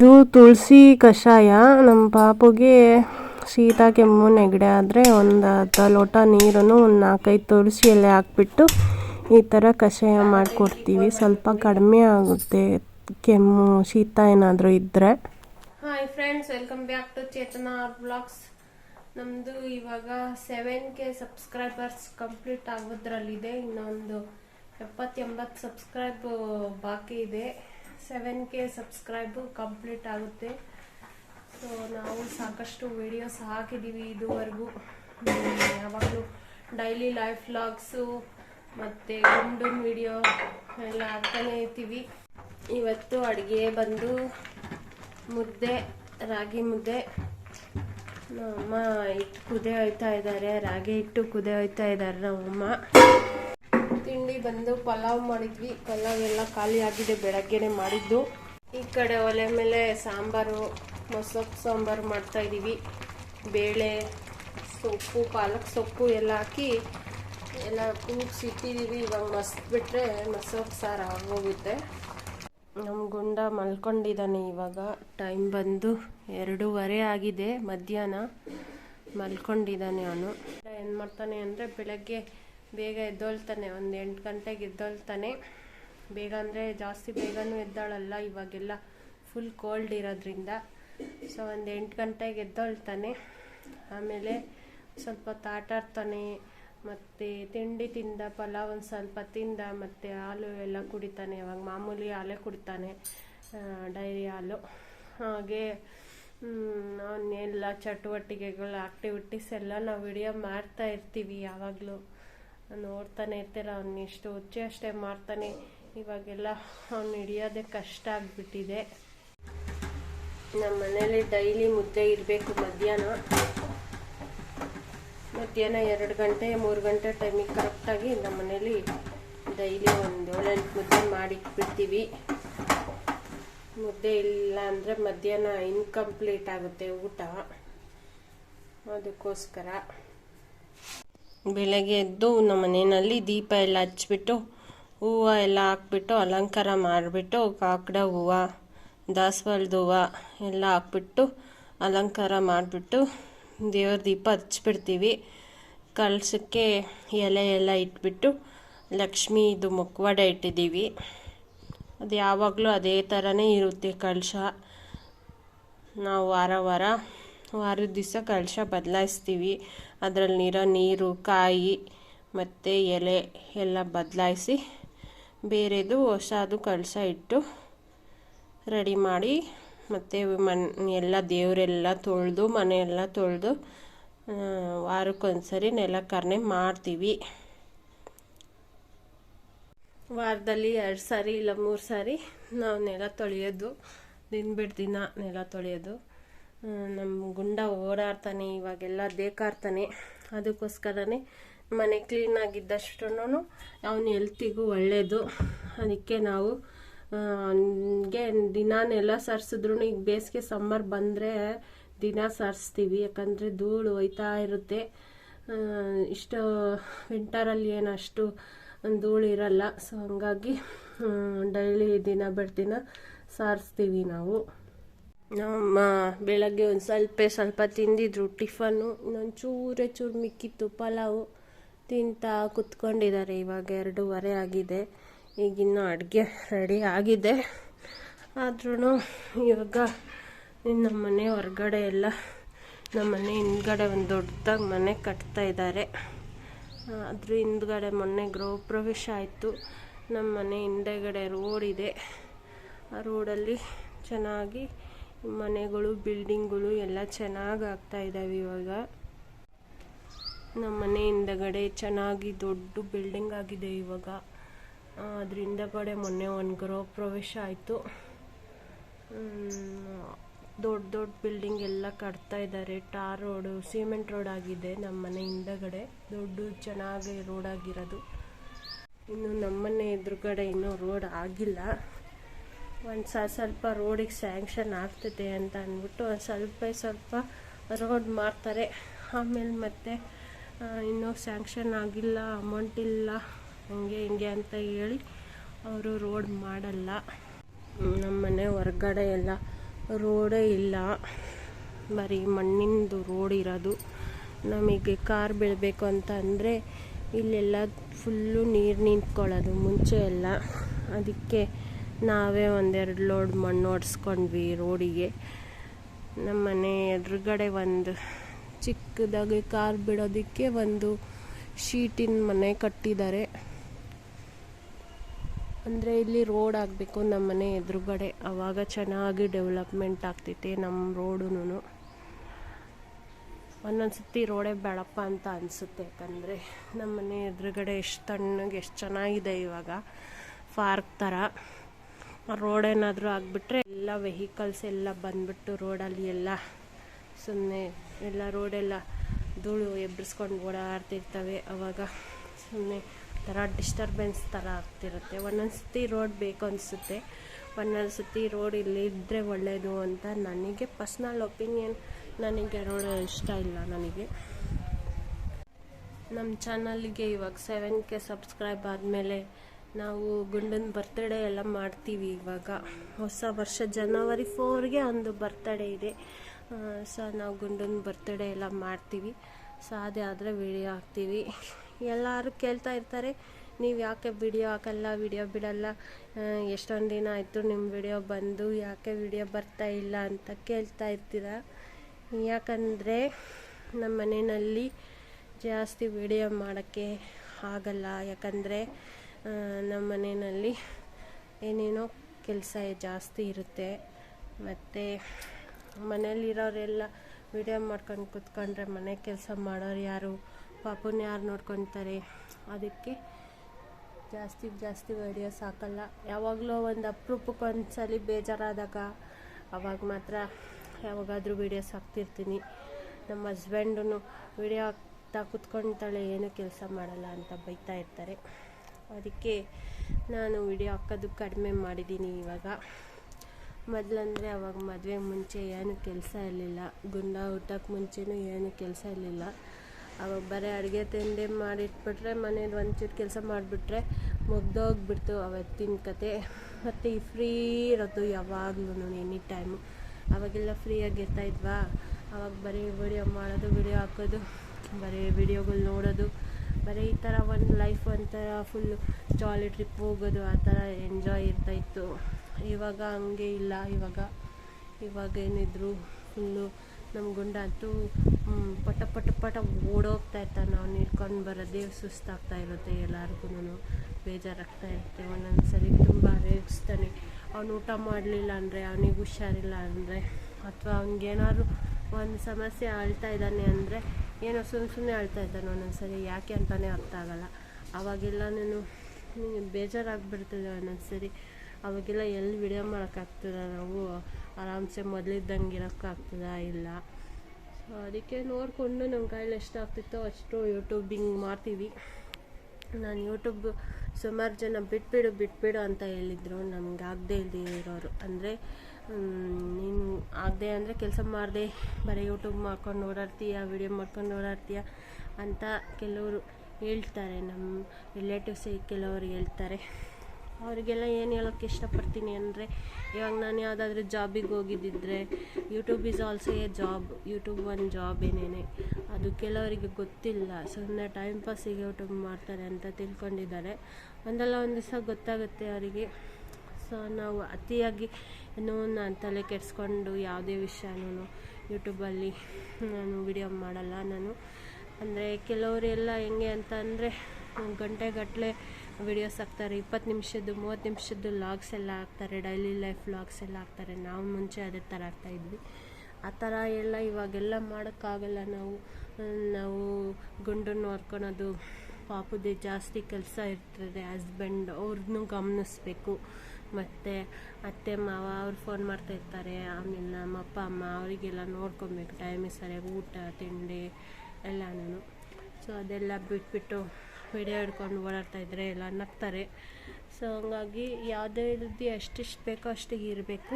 ಇದು ತುಳಸಿ ಕಷಾಯ. ನಮ್ಮ ಪಾಪುಗೆ ಶೀತ ಕೆಮ್ಮು ನೆಗಡಿ ಆದರೆ ಒಂದು ಅರ್ಧ ಲೋಟ ನೀರನ್ನು ಒಂದು ನಾಲ್ಕೈದು ತುಳಸಿ ಎಲೆ ಹಾಕ್ಬಿಟ್ಟು ಈ ಥರ ಕಷಾಯ ಮಾಡಿಕೊಡ್ತೀವಿ. ಸ್ವಲ್ಪ ಕಡಿಮೆ ಆಗುತ್ತೆ ಕೆಮ್ಮು, ಶೀತ ಏನಾದರೂ ಇದ್ದರೆ hi friends welcome back to Chetana blogs ನಮ್ಮದು ಇವಾಗ ಸೆವೆನ್ ಕೆ ಸಬ್ಸ್ಕ್ರೈಬರ್ಸ್ ಕಂಪ್ಲೀಟ್ ಆಗೋದ್ರಲ್ಲಿದೆ. ಇನ್ನೊಂದು ಎಪ್ಪತ್ತೆಂಬತ್ತು ಸಬ್ಸ್ಕ್ರೈಬ್ ಬಾಕಿ ಇದೆ. ಸೆವೆನ್ ಕೆ ಸಬ್ಸ್ಕ್ರೈಬ್ ಕಂಪ್ಲೀಟ್ ಆಗುತ್ತೆ. ಸೊ, ನಾವು ಸಾಕಷ್ಟು ವಿಡಿಯೋಸ್ ಹಾಕಿದ್ದೀವಿ ಇದುವರೆಗೂ. ಯಾವಾಗಲೂ ಡೈಲಿ ಲೈಫ್ ವ್ಲಾಗ್ಸು ಮತ್ತು ಗುಂಡನ್ ವಿಡಿಯೋ ಎಲ್ಲ ಹಾಕ್ತಾನೆ ಇರ್ತೀವಿ. ಇವತ್ತು ಅಡುಗೆ ಬಂದು ಮುದ್ದೆ, ರಾಗಿ ಮುದ್ದೆ. ನಮ್ಮಮ್ಮ ಇಟ್ಟು ಕುದೆ ಹೋಯ್ತಾ ಇದ್ದಾರೆ. ರಾಗಿ ಹಿಟ್ಟು ಕುದೆ ಹೋಯ್ತಾ ಇದ್ದಾರೆ ನಮ್ಮಮ್ಮ ಬಂದು ಪಲಾವ್ ಮಾಡಿದ್ವಿ. ಪಲಾವ್ ಎಲ್ಲ ಖಾಲಿ ಆಗಿದೆ, ಬೆಳಗ್ಗೆನೆ ಮಾಡಿದ್ದು. ಈ ಕಡೆ ಒಲೆ ಮೇಲೆ ಸಾಂಬಾರು ಮೊಸಪ್ಪು ಸಾಂಬಾರು ಮಾಡ್ತಾ ಇದ್ದೀವಿ ಬೇಳೆ, ಸೊಪ್ಪು, ಪಾಲಕ್ ಸೊಪ್ಪು ಎಲ್ಲ ಹಾಕಿ ಎಲ್ಲ ಕೂಗ್ಸಿ ಇಟ್ಟಿದ್ದೀವಿ ಇವಾಗ ಮಸ್ಬಿಟ್ರೆ ಮಸೊಪ್ಪು ಸಾರು ಆಗೋಗುತ್ತೆ. ನಮ್ಮ ಗುಂಡ ಮಲ್ಕೊಂಡಿದ್ದಾನೆ ಇವಾಗ. ಟೈಮ್ ಬಂದು ಎರಡೂವರೆ ಆಗಿದೆ. ಮಧ್ಯಾಹ್ನ ಮಲ್ಕೊಂಡಿದ್ದಾನೆ ಅವನು. ಏನು ಮಾಡ್ತಾನೆ ಅಂದರೆ ಬೆಳಗ್ಗೆ ಬೇಗ ಎದ್ದೊಳ್ತಾನೆ, ಒಂದು ಎಂಟು ಗಂಟೆಗೆ ಎದ್ದೊಳ್ತಾನೆ. ಬೇಗ ಅಂದರೆ ಜಾಸ್ತಿ ಬೇಗನೂ ಎದ್ದಾಳಲ್ಲ, ಇವಾಗೆಲ್ಲ ಫುಲ್ ಕೋಲ್ಡ್ ಇರೋದ್ರಿಂದ. ಸೊ ಒಂದು ಎಂಟು ಗಂಟೆಗೆ ಎದ್ದೊಳ್ತಾನೆ. ಆಮೇಲೆ ಸ್ವಲ್ಪ ತಾಟಾಡ್ತಾನೆ, ಮತ್ತು ತಿಂಡಿ ತಿಂದ, ಪಲಾವ್ ಒಂದು ಸ್ವಲ್ಪ ತಿಂದ, ಮತ್ತು ಹಾಲು ಎಲ್ಲ ಕುಡಿತಾನೆ. ಅವಾಗ ಮಾಮೂಲಿ ಹಾಲೇ ಕುಡಿತಾನೆ ಡೈರಿ ಹಾಲು. ಹಾಗೆ ಅವನ್ನೆಲ್ಲ ಚಟುವಟಿಕೆಗಳು ಆಕ್ಟಿವಿಟೀಸ್ ಎಲ್ಲ ನಾವು ವಿಡಿಯೋ ಮಾಡ್ತಾ ಇರ್ತೀವಿ ಯಾವಾಗಲೂ. ನೋಡ್ತಾನೆ ಇರ್ತೀರ, ಅವ್ನು ಇಷ್ಟು ಹುಚ್ಚೆ ಅಷ್ಟೇ ಮಾಡ್ತಾನೆ. ಇವಾಗೆಲ್ಲ ಅವ್ನು ಹಿಡಿಯೋದೇ ಕಷ್ಟ ಆಗಿಬಿಟ್ಟಿದೆ. ನಮ್ಮ ಮನೇಲಿ ಡೈಲಿ ಮುದ್ದೆ ಇರಬೇಕು ಮಧ್ಯಾಹ್ನ. ಮಧ್ಯಾಹ್ನ ಎರಡು ಗಂಟೆ, ಮೂರು ಗಂಟೆ ಟೈಮಿಗೆ ಕರೆಕ್ಟಾಗಿ ನಮ್ಮ ಮನೇಲಿ ಡೈಲಿ ಒಂದು ಏಳೆಂಟು ಮುದ್ದೆ ಮಾಡಿಟ್ಬಿಡ್ತೀವಿ. ಮುದ್ದೆ ಇಲ್ಲ ಅಂದರೆ ಮಧ್ಯಾಹ್ನ ಇನ್ಕಂಪ್ಲೀಟ್ ಆಗುತ್ತೆ ಊಟ. ಅದಕ್ಕೋಸ್ಕರ. ಬೆಳಗ್ಗೆ ಎದ್ದು ನಮ್ಮ ಮನೆಯಲ್ಲಿ ದೀಪ ಎಲ್ಲ ಹಚ್ಬಿಟ್ಟು ಹೂವು ಎಲ್ಲ ಹಾಕ್ಬಿಟ್ಟು, ಅಲಂಕಾರ ಮಾಡಿಬಿಟ್ಟು, ಕಾಕಡ ಹೂವು, ದಾಸವಾಳದ ಹೂವು ಎಲ್ಲ ಹಾಕ್ಬಿಟ್ಟು, ಅಲಂಕಾರ ಮಾಡಿಬಿಟ್ಟು ದೇವ್ರ ದೀಪ ಹಚ್ಬಿಡ್ತೀವಿ ಕಳಸಕ್ಕೆ ಎಲೆ ಎಲ್ಲ ಇಟ್ಬಿಟ್ಟು ಲಕ್ಷ್ಮೀದು ಮುಖವಾಡ ಇಟ್ಟಿದ್ದೀವಿ. ಅದು ಯಾವಾಗಲೂ ಅದೇ ಥರನೇ ಇರುತ್ತೆ ಕಳಶ ನಾವು ವಾರ ವಾರ ವಾರದ ದಿವಸ ಕಳಶ ಬದಲಾಯಿಸ್ತೀವಿ. ಅದರಲ್ಲಿರೋ ನೀರು ಕಾಯಿ ಮತ್ತು ಎಲೆ ಎಲ್ಲ ಬದಲಾಯಿಸಿ ಬೇರೆದು ಹೊಸದು ಕಳಶ ಇಟ್ಟು ರೆಡಿ ಮಾಡಿ ಮತ್ತು ಮನ್, ಎಲ್ಲ ದೇವರೆಲ್ಲ ತೊಳೆದು, ಮನೆಯೆಲ್ಲ ತೊಳೆದು ವಾರಕ್ಕೊಂದ್ಸರಿ ನೆಲಕರಣೆ ಮಾಡ್ತೀವಿ. ವಾರದಲ್ಲಿ ಎರಡು ಸಾರಿ ಇಲ್ಲ ಮೂರು ಸಾರಿ ನಾವು ನೆಲ ತೊಳೆಯೋದು ದಿನ ಬಿಟ್ಟು ದಿನ ನೆಲ ತೊಳೆಯೋದು. ನಮ್ಮ ಗುಂಡ ಓಡಾಡ್ತಾನೆ, ಇವಾಗೆಲ್ಲ ಬೇಕಾಡ್ತಾನೆ. ಅದಕ್ಕೋಸ್ಕರನೇ ಮನೆ ಕ್ಲೀನಾಗಿದ್ದಷ್ಟು ಅವನ ಹೆಲ್ತಿಗೂ ಒಳ್ಳೆಯದು ಅದಕ್ಕೆ ನಾವು ಹಂಗೆ ದಿನಾನೆಲ್ಲ ಸರ್ಸಿದ್ರು ಈಗ ಬೇಸಿಗೆ ಸಮ್ಮರ್ ಬಂದರೆ ದಿನ ಸಾರಿಸ್ತೀವಿ. ಯಾಕಂದರೆ ಧೂಳು ಹೋಯ್ತಾ ಇರುತ್ತೆ. ಇಷ್ಟು ವಿಂಟರಲ್ಲಿ ಏನು ಅಷ್ಟು ಧೂಳು ಇರಲ್ಲ. ಸೊ ಹಂಗಾಗಿ ಡೈಲಿ ದಿನ ಬಿಡ್ತಿನ ಸಾರಿಸ್ತೀವಿ ನಾವು. ನಮ್ಮ ಬೆಳಗ್ಗೆ ಒಂದು ಸ್ವಲ್ಪ ಸ್ವಲ್ಪ ತಿಂದಿದ್ರು ಟಿಫನ್ನು ಇನ್ನೊಂದು ಚೂರೇ ಚೂರು ಮಿಕ್ಕಿತ್ತು, ಪಲಾವು ತಿಂತಾ ಕುತ್ಕೊಂಡಿದ್ದಾರೆ. ಇವಾಗ ಎರಡೂವರೆ ಆಗಿದೆ. ಈಗಿನ್ನೂ ಅಡುಗೆ ರೆಡಿ ಆಗಿದೆ. ಆದ್ರೂ ಇವಾಗ ನಮ್ಮ ಮನೆ ಹೊರಗಡೆ ಎಲ್ಲ, ನಮ್ಮ ಮನೆ ಹಿಂದ್ಗಡೆ ಒಂದು ದೊಡ್ಡದಾಗಿ ಮನೆ ಕಟ್ತಾ ಇದ್ದಾರೆ. ಅದ್ರ ಹಿಂದ್ಗಡೆ ಮೊನ್ನೆ ಗೃಹ ಪ್ರವೇಶ ಆಯಿತು. ನಮ್ಮ ಮನೆ ಹಿಂದೆಗಡೆ ರೋಡ್ ಇದೆ. ಆ ರೋಡಲ್ಲಿ ಚೆನ್ನಾಗಿ ಮನೆಗಳು ಬಿಲ್ಡಿಂಗ್ಗಳು ಎಲ್ಲ ಚೆನ್ನಾಗಿ ಆಗ್ತಾ ಇದ್ದಾವೆ ಇವಾಗ. ನಮ್ಮ ಮನೆ ಹಿಂದಗಡೆ ಚೆನ್ನಾಗಿ ದೊಡ್ಡ ಬಿಲ್ಡಿಂಗ್ ಆಗಿದೆ ಇವಾಗ. ಅದ್ರ ಹಿಂದಗಡೆ ಮೊನ್ನೆ ಒಂದು ಗೃಹ ಪ್ರವೇಶ ಆಯಿತು. ದೊಡ್ಡ ದೊಡ್ಡ ಬಿಲ್ಡಿಂಗ್ ಎಲ್ಲ ಕಟ್ತಾ ಇದ್ದಾರೆ ಟಾರ್ ರೋಡು, ಸಿಮೆಂಟ್ ರೋಡ್ ಆಗಿದೆ ನಮ್ಮ ಮನೆ ಹಿಂದಗಡೆ. ದೊಡ್ಡ ಚೆನ್ನಾಗಿ ರೋಡ್ ಆಗಿರೋದು. ಇನ್ನು ನಮ್ಮನೆ ಎದುರುಗಡೆ ಇನ್ನೂ ರೋಡ್ ಆಗಿಲ್ಲ. ಒಂದು ಸ್ವಲ್ಪ ರೋಡಿಗೆ ಸ್ಯಾಂಕ್ಷನ್ ಆಗ್ತದೆ ಅಂತ ಅಂದ್ಬಿಟ್ಟು ಒಂದು ಸ್ವಲ್ಪ ಸ್ವಲ್ಪ ರೋಡ್ ಮಾಡ್ತಾರೆ. ಆಮೇಲೆ ಮತ್ತೆ ಇನ್ನೂ ಸ್ಯಾಂಕ್ಷನ್ ಆಗಿಲ್ಲ, ಅಮೌಂಟ್ ಇಲ್ಲ, ಹಂಗೆ ಹಿಂಗೆ ಅಂತ ಹೇಳಿ ಅವರು ರೋಡ್ ಮಾಡಲ್ಲ. ನಮ್ಮ ಮನೆ ಹೊರಗಡೆ ಎಲ್ಲ ರೋಡೇ ಇಲ್ಲ. ಬರೀ ಮಣ್ಣಿಂದು ರೋಡ್ ಇರೋದು. ನಮಗೆ ಕಾರ್ ಬೀಳಬೇಕು ಅಂತ ಅಂದರೆ ಇಲ್ಲೆಲ್ಲ ಫುಲ್ಲು ನೀರು ನಿಂತ್ಕೊಳ್ಳೋದು, ಮುಂಚೆ ಎಲ್ಲ. ಅದಕ್ಕೆ ನಾವೇ ಒಂದೆರಡು ಲೋಡ್ ಮಣ್ಣು ಹೊಡ್ಸ್ಕೊಂಡ್ವಿ ರೋಡಿಗೆ. ನಮ್ಮ ಮನೆ ಎದುರುಗಡೆ ಒಂದು ಚಿಕ್ಕದಾಗಿ ಕಾರ್ ಬಿಡೋದಕ್ಕೆ ಒಂದು ಶೀಟಿನ ಮನೆ ಕಟ್ಟಿದ್ದಾರೆ. ಅಂದರೆ ಇಲ್ಲಿ ರೋಡ್ ಆಗಬೇಕು ನಮ್ಮ ಮನೆ ಎದುರುಗಡೆ. ಆವಾಗ ಚೆನ್ನಾಗಿ ಡೆವಲಪ್ಮೆಂಟ್ ಆಗ್ತೈತೆ ನಮ್ಮ ರೋಡುನು ಒಂದೊಂದು ಸತಿ ರೋಡೇ ಬೇಡಪ್ಪ ಅಂತ ಅನಿಸುತ್ತೆ. ಯಾಕಂದರೆ ನಮ್ಮ ಮನೆ ಎದುರುಗಡೆ ಎಷ್ಟು ತಣ್ಣಗೆ, ಎಷ್ಟು ಚೆನ್ನಾಗಿದೆ ಇವಾಗ. ಪಾರ್ಕ್ ಥರ. ರೋಡ್ ಏನಾದರೂ ಆಗಿಬಿಟ್ರೆ ಎಲ್ಲ ವೆಹಿಕಲ್ಸ್ ಎಲ್ಲ ಬಂದ್ಬಿಟ್ಟು ರೋಡಲ್ಲಿ ಎಲ್ಲ ಸುಮ್ಮನೆ ಎಲ್ಲ ರೋಡೆಲ್ಲ ಧೂಳು ಎಬ್ಬರಿಸ್ಕೊಂಡು ಓಡಾಡ್ತಿರ್ತವೆ. ಅವಾಗ ಸುಮ್ಮನೆ ಥರ ಡಿಸ್ಟರ್ಬೆನ್ಸ್ ಥರ ಆಗ್ತಿರುತ್ತೆ. ಒಂದೊಂದು ಸತಿ ರೋಡ್ ಬೇಕು ಅನಿಸುತ್ತೆ. ಒಂದೊಂದು ಸತಿ ರೋಡ್ ಇಲ್ಲಿ ಇದ್ದರೆ ಒಳ್ಳೆಯದು ಅಂತ ನನಗೆ ಪರ್ಸ್ನಲ್ ಒಪಿನಿಯನ್ ನನಗೆ ರೋಡ್ ಇಷ್ಟ ಇಲ್ಲ ನನಗೆ. ನಮ್ಮ ಚಾನಲ್ಗೆ ಇವಾಗ ಸೆವೆನ್ ಕೆ ಸಬ್ಸ್ಕ್ರೈಬ್ ಆದಮೇಲೆ ನಾವು ಗುಂಡನ ಬರ್ತ್ಡೇ ಎಲ್ಲ ಮಾಡ್ತೀವಿ ಇವಾಗ. ಹೊಸ ವರ್ಷ ಜನವರಿ ಫೋರ್ಗೆ ಒಂದು ಬರ್ತ್ಡೇ ಇದೆ. ಸೊ ನಾವು ಗುಂಡನ ಬರ್ತ್ಡೇ ಎಲ್ಲ ಮಾಡ್ತೀವಿ. ಸೊ ಅದೇ ಆದರೆ ವಿಡಿಯೋ ಹಾಕ್ತೀವಿ. ಎಲ್ಲರೂ ಕೇಳ್ತಾ ಇರ್ತಾರೆ, ನೀವು ಯಾಕೆ ವಿಡಿಯೋ ಹಾಕಲ್ಲ ವಿಡಿಯೋ ಬಿಡಲ್ಲ? ಎಷ್ಟೊಂದು ದಿನ ಆಯಿತು ನಿಮ್ಮ ವಿಡಿಯೋ ಬಂದು, ಯಾಕೆ ವಿಡಿಯೋ ಬರ್ತಾ ಇಲ್ಲ ಅಂತ ಕೇಳ್ತಾ ಇರ್ತೀರ? ಯಾಕಂದರೆ ನಮ್ಮ ಮನೆಯಲ್ಲಿ ಜಾಸ್ತಿ ವಿಡಿಯೋ ಮಾಡೋಕ್ಕೆ ಆಗಲ್ಲ. ಯಾಕಂದರೆ ನಮ್ಮ ಮನೆಯಲ್ಲಿ ಏನೇನೋ ಕೆಲಸ ಜಾಸ್ತಿ ಇರುತ್ತೆ. ಮತ್ತು ಮನೇಲಿರೋರೆಲ್ಲ ವಿಡಿಯೋ ಮಾಡ್ಕೊಂಡು ಕೂತ್ಕೊಂಡ್ರೆ ಮನೆ ಕೆಲಸ ಮಾಡೋರು ಯಾರು? ಪಾಪನ ಯಾರು ನೋಡ್ಕೊತಾರೆ? ಅದಕ್ಕೆ ಜಾಸ್ತಿ ಜಾಸ್ತಿ ವಿಡಿಯೋಸ್ ಹಾಕಲ್ಲ. ಯಾವಾಗಲೂ ಒಂದು ಅಪರೂಪಕ್ಕೆ ಒಂದು ಸಲ ಬೇಜಾರಾದಾಗ ಅವಾಗ ಮಾತ್ರ ಯಾವಾಗಾದರೂ ವೀಡಿಯೋಸ್ ಹಾಕ್ತಿರ್ತೀನಿ. ನಮ್ಮ ಹಸ್ಬೆಂಡೂ ವಿಡಿಯೋ ಹಾಕ್ತಾ ಕುತ್ಕೊಳ್ತಾಳೆ ಏನೂ ಕೆಲಸ ಮಾಡಲ್ಲ ಅಂತ ಬೈತಾ ಇರ್ತಾರೆ. ಅದಕ್ಕೆ ನಾನು ವಿಡಿಯೋ ಹಾಕೋದು ಕಡಿಮೆ ಮಾಡಿದ್ದೀನಿ ಇವಾಗ. ಮೊದಲಂದರೆ ಅವಾಗ ಮದುವೆ ಮುಂಚೆ ಏನು ಕೆಲಸ ಇರಲಿಲ್ಲ. ಗುಂಡ ಊಟಕ್ಕೆ ಮುಂಚೆನೂ ಏನು ಕೆಲಸ ಇರಲಿಲ್ಲ. ಅವಾಗ ಬರೀ ಅಡುಗೆ ತಿಂಡಿ ಮಾಡಿಟ್ಬಿಟ್ರೆ ಮನೇಲಿ ಒಂಚೂರು ಕೆಲಸ ಮಾಡಿಬಿಟ್ರೆ ಮುಗ್ದೋಗ್ಬಿಡ್ತು ಅವತ್ತಿನ ಕತೆ. ಮತ್ತು ಈ ಫ್ರೀ ಇರೋದು ಯಾವಾಗಲೂ ಎನಿ ಟೈಮು. ಅವಾಗೆಲ್ಲ ಫ್ರೀಯಾಗಿರ್ತಾ ಇದ್ವಾ? ಅವಾಗ ಬರೀ ವಿಡಿಯೋ ಮಾಡೋದು, ವಿಡಿಯೋ ಹಾಕೋದು, ಬರೀ ವಿಡಿಯೋಗಳು ನೋಡೋದು. ಬರೀ ಈ ಥರ ಒಂದು ಲೈಫ್ ಒಂಥರ ಫುಲ್ಲು ಜಾಲಿ ಟ್ರಿಪ್ ಹೋಗೋದು, ಆ ಥರ ಎಂಜಾಯ್ ಇರ್ತಾಯಿತ್ತು ಇವಾಗ ಹಂಗೆ ಇಲ್ಲ, ಇವಾಗ ಇವಾಗ ಏನಿದ್ರು ಫುಲ್ಲು ನಮ್ಮ ಗುಂಡ ಅಂತೂ ಪಟ ಪಟ ಪಟ ಓಡೋಗ್ತಾ ಇರ್ತಾನೆ ಅವ್ನು ಹಿಡ್ಕೊಂಡು ಬರೋದೇ ಸುಸ್ತಾಗ್ತಾ ಇರುತ್ತೆ ಎಲ್ಲರಿಗೂ ಬೇಜಾರಾಗ್ತಾ ಇರುತ್ತೆ. ಒಂದೊಂದು ಸರಿ ತುಂಬ ರೇಗಿಸ್ತಾನೆ. ಅವ್ನು ಊಟ ಮಾಡಲಿಲ್ಲ ಅಂದರೆ, ಅವನಿಗೆ ಹುಷಾರಿಲ್ಲ ಅಂದರೆ, ಅಥವಾ ಅವ್ನಿಗೇನಾದ್ರು ಒಂದು ಸಮಸ್ಯೆ ಅಳ್ತಾ ಇದ್ದಾನೆ ಅಂದರೆ ಏನೋ ಸುಮ್ಮ ಸುಮ್ಮನೆ ಅಳ್ತಾ ಇದ್ದಾನೆ ಒಂದೊಂದು ಸರಿ ಯಾಕೆ ಅಂತಲೇ ಅರ್ಥ ಆಗಲ್ಲ. ಅವಾಗೆಲ್ಲ ನಾನು ಒಂದೊಂದು ಸರಿ ಅವಾಗೆಲ್ಲ ಎಲ್ಲಿ ವಿಡಿಯೋ ಮಾಡೋಕ್ಕಾಗ್ತದ ನಾವು, ಆರಾಮ್ಸೆ ಮೊದಲಿದ್ದಂಗೆ ಇರೋಕ್ಕಾಗ್ತದ ಇಲ್ಲ. ಸೊ ಅದಕ್ಕೆ ನೋಡಿಕೊಂಡು ನಮ್ಮ ಕೈಲಿ ಎಷ್ಟಾಗ್ತಿತ್ತೋ ಅಷ್ಟು ಯೂಟ್ಯೂಬಿಂಗ್ ಮಾಡ್ತೀವಿ. ನಾನು ಯೂಟ್ಯೂಬ್ ಸುಮಾರು ಜನ ಬಿಟ್ಬಿಡು ಬಿಟ್ಬಿಡು ಅಂತ ಹೇಳಿದರು. ನಮ್ಗೆ ಆಗದೆ ಇರೋರು. ಅಂದರೆ ನೀನು ಆಗದೆ ಅಂದರೆ ಕೆಲಸ ಮಾಡಿದೆ. ಬರೀ ಯೂಟ್ಯೂಬ್ ಮಾಡ್ಕೊಂಡು ಓಡಾಡ್ತೀಯ ವಿಡಿಯೋ ಮಾಡ್ಕೊಂಡು ಓಡಾಡ್ತೀಯ ಅಂತ ಕೆಲವರು ಹೇಳ್ತಾರೆ. ನಮ್ಮ ರಿಲೇಟಿವ್ಸ್ ಕೆಲವರು ಹೇಳ್ತಾರೆ. ಅವರಿಗೆಲ್ಲ ಏನು ಹೇಳೋಕ್ಕೆ ಇಷ್ಟಪಡ್ತೀನಿ ಅಂದರೆ, ಇವಾಗ ನಾನು ಯಾವುದಾದ್ರೂ ಜಾಬಿಗೆ ಹೋಗಿದ್ದಿದ್ರೆ YouTube is also a job YouTube ಒಂದು ಜಾಬ್ ಏನೇನೆ. ಅದು ಕೆಲವರಿಗೆ ಗೊತ್ತಿಲ್ಲ. ಸುಮ್ಮನೆ ಟೈಮ್ ಪಾಸಿಗೆ ಯೂಟ್ಯೂಬ್ ಮಾಡ್ತಾರೆ ಅಂತ ತಿಳ್ಕೊಂಡಿದ್ದಾರೆ. ಒಂದಲ್ಲ ಒಂದು ದಿವಸ ಗೊತ್ತಾಗುತ್ತೆ ಅವರಿಗೆ. ಸೊ ನಾವು ಅತಿಯಾಗಿ ಏನೋ ನಾನು ತಲೆ ಕೆಡಿಸ್ಕೊಂಡು ಯಾವುದೇ ವಿಷಯನೂ ಯೂಟ್ಯೂಬಲ್ಲಿ ನಾನು ವಿಡಿಯೋ ಮಾಡಲ್ಲ ನಾನು. ಅಂದರೆ ಕೆಲವರೆಲ್ಲ ಹೆಂಗೆ ಅಂತ ಅಂದರೆ ಗಂಟೆಗಟ್ಟಲೆ ವಿಡಿಯೋಸ್ ಹಾಕ್ತಾರೆ, ಇಪ್ಪತ್ತು ನಿಮಿಷದ್ದು, ಮೂವತ್ತು ನಿಮಿಷದ್ದು ಲಾಗ್ಸ್ ಎಲ್ಲ ಹಾಕ್ತಾರೆ ಡೈಲಿ ಲೈಫ್ ಲಾಗ್ಸ್ ಎಲ್ಲ ಹಾಕ್ತಾರೆ. ನಾವು ಮುಂಚೆ ಅದೇ ಥರ ಆಗ್ತಾಯಿದ್ವಿ ಆ ಥರ ಎಲ್ಲ ಇವಾಗೆಲ್ಲ ಮಾಡೋಕ್ಕಾಗಲ್ಲ ನಾವು. ನಾವು ಗುಂಡನ್ನು ಹೊರ್ಕೊಳೋದು ಪಾಪುದೇ ಜಾಸ್ತಿ ಕೆಲಸ ಇರ್ತದೆ ಹಸ್ಬೆಂಡ್ ಅವ್ರನ್ನೂ ಗಮನಿಸ್ಬೇಕು. ಮತ್ತು ಅತ್ತೆ, ಮಾವ ಅವ್ರು ಫೋನ್ ಮಾಡ್ತಾ ಇರ್ತಾರೆ. ಆಮೇಲೆ ನಮ್ಮ ಅಪ್ಪ, ಅಮ್ಮ ಅವರಿಗೆಲ್ಲ ನೋಡ್ಕೊಬೇಕು ಟೈಮಿಗೆ ಸರಿಯಾಗಿ ಊಟ, ತಿಂಡಿ ಎಲ್ಲನೂ ಸೊ ಅದೆಲ್ಲ ಬಿಟ್ಬಿಟ್ಟು ವಿಡಿಯೋ ಹಿಡ್ಕೊಂಡು ಓಡಾಡ್ತಾಯಿದ್ರೆ ಎಲ್ಲ ನಗ್ತಾರೆ. ಸೊ ಹಂಗಾಗಿ ಯಾವುದೇ ರೀತಿ ಎಷ್ಟಿಷ್ಟು ಬೇಕೋ ಅಷ್ಟಿಗೆ ಇರಬೇಕು.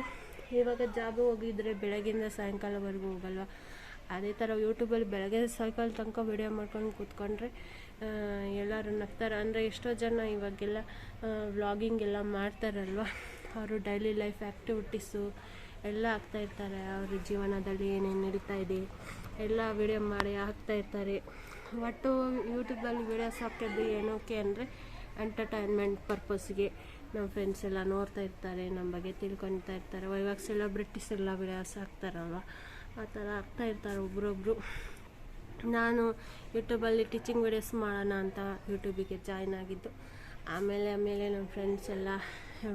ಇವಾಗ ಜಾಬ್ ಹೋಗಿದ್ರೆ ಬೆಳಗಿಂದ ಸಾಯಂಕಾಲವರೆಗೂ ಹೋಗಲ್ವ? ಅದೇ ಥರ ಯೂಟ್ಯೂಬಲ್ಲಿ ಬೆಳಗ್ಗೆ ಸಾಯಂಕಾಲ ತನಕ ವಿಡಿಯೋ ಮಾಡ್ಕೊಂಡು ಕೂತ್ಕೊಂಡ್ರೆ ಎಲ್ಲರೂ ನಗ್ತಾರೆ. ಅಂದರೆ ಎಷ್ಟೋ ಜನ ಇವಾಗೆಲ್ಲ ವ್ಲಾಗಿಂಗ್ ಎಲ್ಲ ಮಾಡ್ತಾರಲ್ವ? ಅವರು ಡೈಲಿ ಲೈಫ್ ಆ್ಯಕ್ಟಿವಿಟೀಸು ಎಲ್ಲ ಆಗ್ತಾ ಇರ್ತಾರೆ. ಅವ್ರ ಜೀವನದಲ್ಲಿ ಏನೇನು ನಡೀತಾ ಇದೆ, ಎಲ್ಲ ವಿಡಿಯೋ ಮಾಡಿ ಹಾಕ್ತಾ ಇರ್ತಾರೆ. ಒಟ್ಟು ಯೂಟ್ಯೂಬಲ್ಲಿ ವಿಡಿಯೋಸ್ ಹಾಕೋದು ಏನೋಕೆ ಅಂದರೆ ಎಂಟರ್ಟೈನ್ಮೆಂಟ್ ಪರ್ಪಸ್ಗೆ ನಮ್ಮ ಫ್ರೆಂಡ್ಸ್ ಎಲ್ಲ ನೋಡ್ತಾ ಇರ್ತಾರೆ ನಮ್ಮ ಬಗ್ಗೆ ತಿಳ್ಕೊತಾ ಇರ್ತಾರೆ. ಇವಾಗ ಸೆಲೆಬ್ರಿಟೀಸ್ ಎಲ್ಲ ವಿಡಿಯೋಸ್ ಹಾಕ್ತಾರಲ್ವ? ಆ ಥರ ಹಾಕ್ತಾ ಇರ್ತಾರೆ ಒಬ್ರೊಬ್ರು. ನಾನು ಯೂಟ್ಯೂಬಲ್ಲಿ ಟೀಚಿಂಗ್ ವೀಡಿಯೋಸ್ ಮಾಡೋಣ ಅಂತ ಯೂಟ್ಯೂಬಿಗೆ ಜಾಯ್ನ್ ಆಗಿದ್ದು. ಆಮೇಲೆ ಆಮೇಲೆ ನಮ್ಮ ಫ್ರೆಂಡ್ಸ್ ಎಲ್ಲ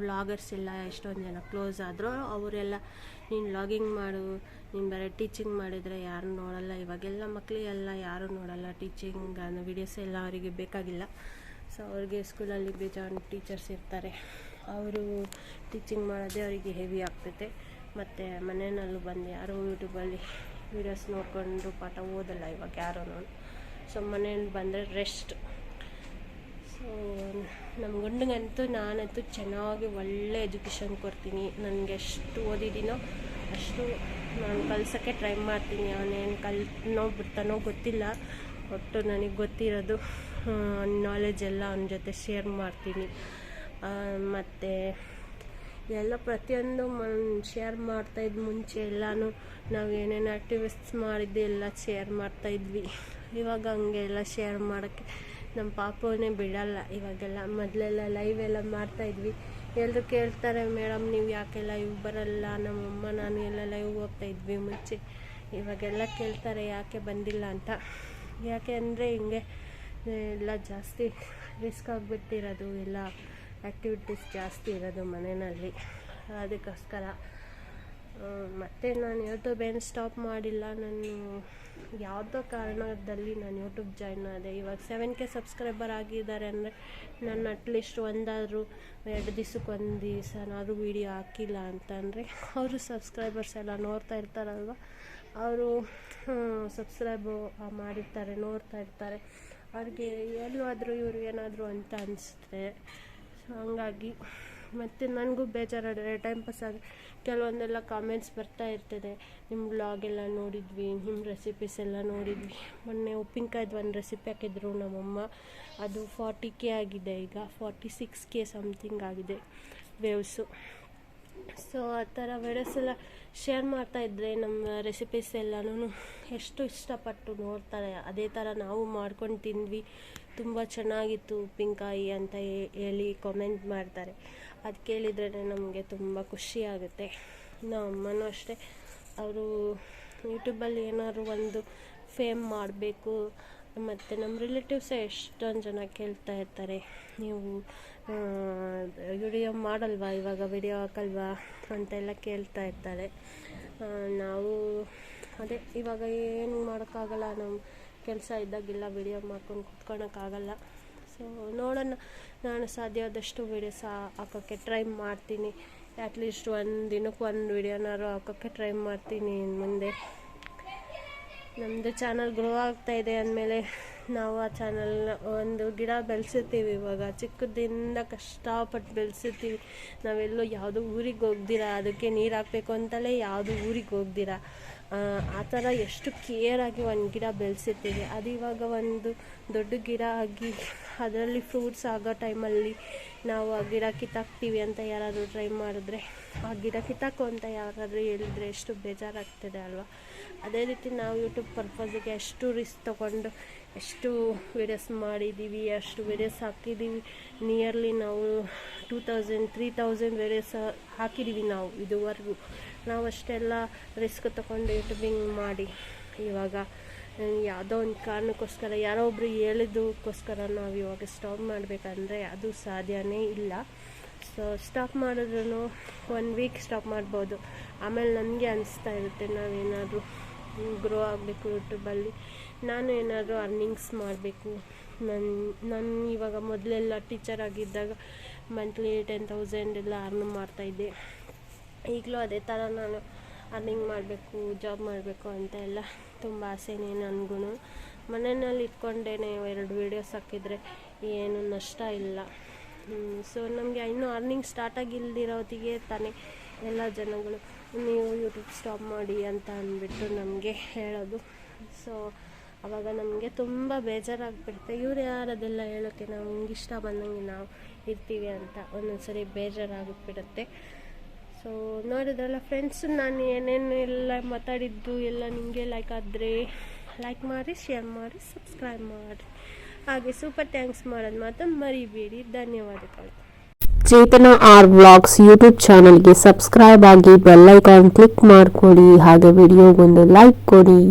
ವ್ಲಾಗರ್ಸ್ ಎಲ್ಲ ಎಷ್ಟೊಂದು ಜನ ಕ್ಲೋಸ್ ಆದರೂ ಅವರೆಲ್ಲ, ನೀನು ವ್ಲಾಗಿಂಗ್ ಮಾಡು, ನೀನು ಬೇರೆ ಟೀಚಿಂಗ್ ಮಾಡಿದರೆ ಯಾರು ನೋಡಲ್ಲ, ಇವಾಗೆಲ್ಲ ಮಕ್ಕಳಿಗೆಲ್ಲ ಯಾರೂ ನೋಡಲ್ಲ ಟೀಚಿಂಗ್ ಅನ್ನೋ ವಿಡಿಯೋಸ್ ಎಲ್ಲ ಅವರಿಗೆ ಬೇಕಾಗಿಲ್ಲ. ಸೊ ಅವ್ರಿಗೆ ಸ್ಕೂಲಲ್ಲಿ ಬೇಜಾನ್ ಟೀಚರ್ಸ್ ಇರ್ತಾರೆ. ಅವರು ಟೀಚಿಂಗ್ ಮಾಡೋದೇ ಅವರಿಗೆ ಹೆವಿ ಆಗ್ತೈತೆ. ಮತ್ತು ಮನೆಯಲ್ಲೂ ಬಂದು ಯಾರು ಯೂಟ್ಯೂಬಲ್ಲಿ ವೀಡಿಯೋಸ್ ನೋಡಿಕೊಂಡು ಪಾಠ ಓದಲ್ಲ ಇವಾಗ ಯಾರೋ ಸೊ ಮನೆಯಲ್ಲಿ ಬಂದರೆ ರೆಸ್ಟ್ ಸೊ ನಮ್ಮ ಗಂಡಗಂತೂ ನಾನಂತೂ ಚೆನ್ನಾಗಿ ಒಳ್ಳೆ ಎಜುಕೇಷನ್ ಕೊಡ್ತೀನಿ. ನನಗೆ ಎಷ್ಟು ಓದಿದ್ದೀನೋ ಅಷ್ಟು ನಾನು ಕಲ್ಸೋಕ್ಕೆ ಟ್ರೈ ಮಾಡ್ತೀನಿ. ಅವನೇನು ಕಲ್ ಬಿಡ್ತಾನೋ ಗೊತ್ತಿಲ್ಲ. ಒಟ್ಟು ನನಗೆ ಗೊತ್ತಿರೋದು ನಾಲೆಜ್ ಎಲ್ಲ ಅವನ ಜೊತೆ ಶೇರ್ ಮಾಡ್ತೀನಿ. ಮತ್ತು ಎಲ್ಲ ಪ್ರತಿಯೊಂದು ಮನ್ ಶೇರ್ ಮಾಡ್ತಾಯಿದ್ದು ಮುಂಚೆ ಎಲ್ಲನೂ ನಾವು ಏನೇನು ಆಕ್ಟಿವಿಸ್ಟ್ಸ್ ಮಾಡಿದ್ದು ಎಲ್ಲ ಶೇರ್ ಮಾಡ್ತಾಯಿದ್ವಿ ಇವಾಗ ಹಂಗೆ ಎಲ್ಲ ಶೇರ್ ಮಾಡೋಕ್ಕೆ ನಮ್ಮ ಪಾಪವನ್ನೇ ಬಿಡಲ್ಲ. ಇವಾಗೆಲ್ಲ ಮೊದಲೆಲ್ಲ ಲೈವ್ ಎಲ್ಲ ಮಾಡ್ತಾಯಿದ್ವಿ ಎಲ್ಲರೂ ಕೇಳ್ತಾರೆ ಮೇಡಮ್ ನೀವು ಯಾಕೆ ಲೈವ್ ಬರಲ್ಲ? ನಮ್ಮಮ್ಮ, ನಾನು ಎಲ್ಲ ಲೈವ್ ಹೋಗ್ತಾಯಿದ್ವಿ ಮುಂಚೆ. ಇವಾಗೆಲ್ಲ ಕೇಳ್ತಾರೆ, ಯಾಕೆ ಬಂದಿಲ್ಲ ಅಂತ? ಯಾಕೆ ಅಂದರೆ ಹಿಂಗೆ, ಎಲ್ಲ ಜಾಸ್ತಿ ರಿಸ್ಕ್ ಆಗಿಬಿಟ್ಟಿರೋದು ಎಲ್ಲ. ಆ್ಯಕ್ಟಿವಿಟೀಸ್ ಜಾಸ್ತಿ ಇರೋದು ಮನೆಯಲ್ಲಿ. ಅದಕ್ಕೋಸ್ಕರ ಮತ್ತು ನಾನು ಯೂಟ್ಯೂಬ್ ಏನು ಸ್ಟಾಪ್ ಮಾಡಿಲ್ಲ. ನಾನು ಯಾವುದೋ ಕಾರಣದಲ್ಲಿ ನಾನು ಯೂಟ್ಯೂಬ್ ಜಾಯ್ನ್ ಆದೆ. ಇವಾಗ ಸೆವೆನ್ ಕೆ ಸಬ್ಸ್ಕ್ರೈಬರ್ ಆಗಿದ್ದಾರೆ ಅಂದರೆ ನಾನು ಅಟ್ಲೀಸ್ಟ್ ಒಂದಾದರೂ ಎರಡು ದಿವ್ಸಕ್ಕೆ ಒಂದು ದಿವಸನಾದರೂ ವೀಡಿಯೋ ಹಾಕಿಲ್ಲ ಅಂತಂದರೆ ಅವರು ಸಬ್ಸ್ಕ್ರೈಬರ್ಸ್ ಎಲ್ಲ ನೋಡ್ತಾ ಇರ್ತಾರಲ್ವ? ಅವರು ಸಬ್ಸ್ಕ್ರೈಬು ಮಾಡಿರ್ತಾರೆ, ನೋಡ್ತಾ ಇರ್ತಾರೆ. ಅವ್ರಿಗೆ ಎಲ್ಲಾದರೂ ಇವರು ಏನಾದರೂ ಅಂತ ಅನಿಸುತ್ತೆ ಹಂಗಾಗಿ ಮತ್ತು ನನಗೂ ಬೇಜಾರಾದರೆ ಟೈಮ್ ಪಾಸ್ ಆಗ ಕೆಲವೊಂದೆಲ್ಲ ಕಾಮೆಂಟ್ಸ್ ಬರ್ತಾ ಇರ್ತದೆ. ನಿಮ್ಮ ಬ್ಲಾಗ್ ಎಲ್ಲ ನೋಡಿದ್ವಿ ನಿಮ್ಮ ರೆಸಿಪೀಸ್ ಎಲ್ಲ ನೋಡಿದ್ವಿ. ಮೊನ್ನೆ ಉಪ್ಪಿನಕಾಯ್ದು ಒಂದು ರೆಸಿಪಿ ಹಾಕಿದ್ರು ನಮ್ಮಮ್ಮ. ಅದು ಫಾರ್ಟಿ ಕೆ ಆಗಿದೆ ಈಗ. ಫಾರ್ಟಿ ಸಿಕ್ಸ್ ಕೆ ಸಮಥಿಂಗ್ ಆಗಿದೆ. ವೇವ್ಸು ಸೊ ಆ ಥರ ವಿಡಿಯೋಸ್ ಎಲ್ಲ ಶೇರ್ ಮಾಡ್ತಾ ಇದ್ದರೆ ನಮ್ಮ ರೆಸಿಪೀಸ್ ಎಲ್ಲನೂ ಎಷ್ಟು ಇಷ್ಟಪಟ್ಟು ನೋಡ್ತಾರೆ. ಅದೇ ಥರ ನಾವು ಮಾಡ್ಕೊಂಡು ತಿಂದ್ವಿ. ತುಂಬ ಚೆನ್ನಾಗಿತ್ತು ಉಪ್ಪಿನಕಾಯಿ ಅಂತ ಹೇಳಿ ಕಾಮೆಂಟ್ ಮಾಡ್ತಾರೆ. ಅದು ಕೇಳಿದ್ರೇ ನಮಗೆ ತುಂಬ ಖುಷಿ ಆಗುತ್ತೆ. ನಮ್ಮ ಅಮ್ಮನೂ ಅಷ್ಟೇ. ಅವರು ಯೂಟ್ಯೂಬಲ್ಲಿ ಏನಾದ್ರು ಒಂದು ಫೇಮ್ ಮಾಡಬೇಕು. ಮತ್ತು ನಮ್ಮ ರಿಲೇಟಿವ್ಸೇ ಎಷ್ಟೊಂದು ಜನ ಕೇಳ್ತಾ ಇರ್ತಾರೆ. ನೀವು ವಿಡಿಯೋ ಮಾಡಲ್ವಾ? ಇವಾಗ ವಿಡಿಯೋ ಹಾಕಲ್ವಾ? ಅಂತೆಲ್ಲ ಕೇಳ್ತಾ ಇರ್ತಾರೆ. ನಾವು ಅದೇ ಇವಾಗ ಏನು ಮಾಡೋಕ್ಕಾಗಲ್ಲ. ನಮ್ಮ ಕೆಲಸ ಇದ್ದಾಗೆಲ್ಲ, ವಿಡಿಯೋ ಮಾಡ್ಕೊಂಡು ಕುತ್ಕೊಳಕ್ಕಾಗಲ್ಲ. ಸೊ ನೋಡೋಣ. ನಾನು ಸಾಧ್ಯ ಆದಷ್ಟು ವೀಡಿಯೋಸ್ ಹಾಕೋಕ್ಕೆ ಟ್ರೈ ಮಾಡ್ತೀನಿ. ಅಟ್ಲೀಸ್ಟ್ ಒಂದು ದಿನಕ್ಕೆ ಒಂದು ವಿಡಿಯೋನಾರು ಹಾಕೋಕ್ಕೆ ಟ್ರೈ ಮಾಡ್ತೀನಿ ಮುಂದೆ. ನಮ್ಮದು ಚಾನಲ್ ಗ್ರೋ ಆಗ್ತಾ ಇದೆ ಅಂದಮೇಲೆ ನಾವು ಆ ಚಾನಲ್ ಒಂದು ಗಿಡ ಬೆಳೆಸಿರ್ತೀವಿ ಇವಾಗ. ಚಿಕ್ಕದಿಂದ ಕಷ್ಟಪಟ್ಟು ಬೆಳೆಸಿರ್ತೀವಿ. ನಾವೆಲ್ಲೋ ಯಾವುದೋ ಊರಿಗೆ ಹೋಗ್ದಿರ, ಅದಕ್ಕೆ ನೀರು ಹಾಕಬೇಕು ಅಂತಲೇ ಯಾವುದೋ ಊರಿಗೆ ಹೋಗ್ದಿರ. ಆ ಥರ ಎಷ್ಟು ಕೇರಾಗಿ ಒಂದು ಗಿಡ ಬೆಳೆಸಿರ್ತೀವಿ. ಅದು ಇವಾಗ ಒಂದು ದೊಡ್ಡ ಗಿಡ ಆಗಿ, ಅದರಲ್ಲಿ ಫ್ರೂಟ್ಸ್ ಆಗೋ ಟೈಮಲ್ಲಿ ನಾವು ಆ ಗಿಡ ಕಿತ್ತಾಕ್ತೀವಿ ಅಂತ ಯಾರಾದರೂ ಟ್ರೈ ಮಾಡಿದ್ರೆ, ಆ ಗಿಡ ಕಿತ್ತಾಕು ಅಂತ ಯಾರಾದರೂ ಹೇಳಿದ್ರೆ ಎಷ್ಟು ಬೇಜಾರಾಗ್ತದೆ ಅಲ್ವಾ? ಅದೇ ರೀತಿ ನಾವು ಯೂಟ್ಯೂಬ್ ಪರ್ಪಸ್ಗೆ ಎಷ್ಟು ರಿಸ್ಕ್ ತೊಗೊಂಡು ಎಷ್ಟು ವೀಡಿಯೋಸ್ ಮಾಡಿದ್ದೀವಿ ಅಷ್ಟು ವೀಡಿಯೋಸ್ ಹಾಕಿದ್ದೀವಿ ನಿಯರ್ಲಿ ನಾವು two thousand three thousand videos ಹಾಕಿದ್ದೀವಿ ನಾವು ಇದುವರೆಗೂ. ನಾವು ಅಷ್ಟೆಲ್ಲ ರಿಸ್ಕ್ ತೊಗೊಂಡು ಯೂಟ್ಯೂಬಿಂಗ್ ಮಾಡಿ. ಇವಾಗ ಯಾವುದೋ ಒಂದು ಕಾರಣಕ್ಕೋಸ್ಕರ ಯಾರೋ ಒಬ್ಬರು ಹೇಳಿದ್ದಕ್ಕೋಸ್ಕರ ನಾವು ಇವಾಗ ಸ್ಟಾಪ್ ಮಾಡಬೇಕಂದ್ರೆ ಅದು ಸಾಧ್ಯನೇ ಇಲ್ಲ. ಸೊ ಸ್ಟಾಪ್ ಮಾಡಿದ್ರೂ ಒನ್ ವೀಕ್ ಸ್ಟಾಪ್ ಮಾಡ್ಬೋದು. ಆಮೇಲೆ ನನಗೆ ಅನಿಸ್ತಾ ಇರುತ್ತೆ ನಾವೇನಾದರೂ ಗ್ರೋ ಆಗಬೇಕು ಯೂಟ್ಯೂಬಲ್ಲಿ ನಾನು ಏನಾದರೂ ಅರ್ನಿಂಗ್ಸ್ ಮಾಡಬೇಕು. ನನ್ನ ನಾನು ಇವಾಗ ಮೊದಲೆಲ್ಲ ಟೀಚರ್ ಆಗಿದ್ದಾಗ ಮಂತ್ಲಿ ಟೆನ್ ತೌಸಂಡ್ ಎಲ್ಲ ಅರ್ನ್ ಮಾಡ್ತಾಯಿದ್ದೆ ಈಗಲೂ ಅದೇ ಥರ ನಾನು ಅರ್ನಿಂಗ್ ಮಾಡಬೇಕು ಜಾಬ್ ಮಾಡಬೇಕು ಅಂತ ಎಲ್ಲ ತುಂಬ ಆಸೆನೇ ನನಗೂ ಮನೆಯಲ್ಲಿ ಇಟ್ಕೊಂಡೇ ಎರಡು ವೀಡಿಯೋಸ್ ಹಾಕಿದರೆ ಏನು ನಷ್ಟ ಇಲ್ಲ. ಸೊ ನಮಗೆ ಇನ್ನೂ ಅರ್ನಿಂಗ್ ಸ್ಟಾರ್ಟ್ ಆಗಿಲ್ದಿರೋತ್ತಿಗೆ ತಾನೇ ಎಲ್ಲ ಜನಗಳು ನೀವು ಯೂಟ್ಯೂಬ್ ಸ್ಟಾಪ್ ಮಾಡಿ ಅಂತ ಅಂದ್ಬಿಟ್ಟು ನಮಗೆ ಹೇಳೋದು. ಸೊ ಆವಾಗ ನಮಗೆ ತುಂಬ ಬೇಜಾರಾಗ್ಬಿಡುತ್ತೆ. ಇವ್ರು ಯಾರು ಅದೆಲ್ಲ ಹೇಳೋಕ್ಕೆ ನಾವು ಹಿಂಗೆ ಇಷ್ಟ ಬಂದಂಗೆ ನಾವು ಇರ್ತೀವಿ ಅಂತ ಒಂದೊಂದು ಸರಿ ಬೇಜಾರಾಗಿಬಿಡುತ್ತೆ. ಸೊ ನೋಡಿದ್ರಲ್ಲ ಫ್ರೆಂಡ್ಸ್ ನಾನು ಏನೇನು ಎಲ್ಲ ಮಾತಾಡಿದ್ದು ಎಲ್ಲ ನಿಮಗೆ ಲೈಕ್ ಆದರೆ ಲೈಕ್ ಮಾಡಿ ಶೇರ್ ಮಾಡಿ ಸಬ್ಸ್ಕ್ರೈಬ್ ಮಾಡಿ. ಹಾಗೆ ಸೂಪರ್ ಥ್ಯಾಂಕ್ಸ್ ಮಾಡೋದು ಮಾತ್ರ ಮರಿಬೇಡಿ. ಧನ್ಯವಾದಗಳು. ಚೇತನ ಆರ್ ವ್ಲಾಗ್ಸ್ ಯೂಟ್ಯೂಬ್ ಚಾನಲ್ಗೆ ಸಬ್ಸ್ಕ್ರೈಬ್ ಆಗಿ ಬೆಲ್ ಐಕಾನ್ ಕ್ಲಿಕ್ ಮಾಡಿಕೊಡಿ. ಹಾಗೆ ವಿಡಿಯೋಗೊಂದು ಲೈಕ್ ಕೊಡಿ.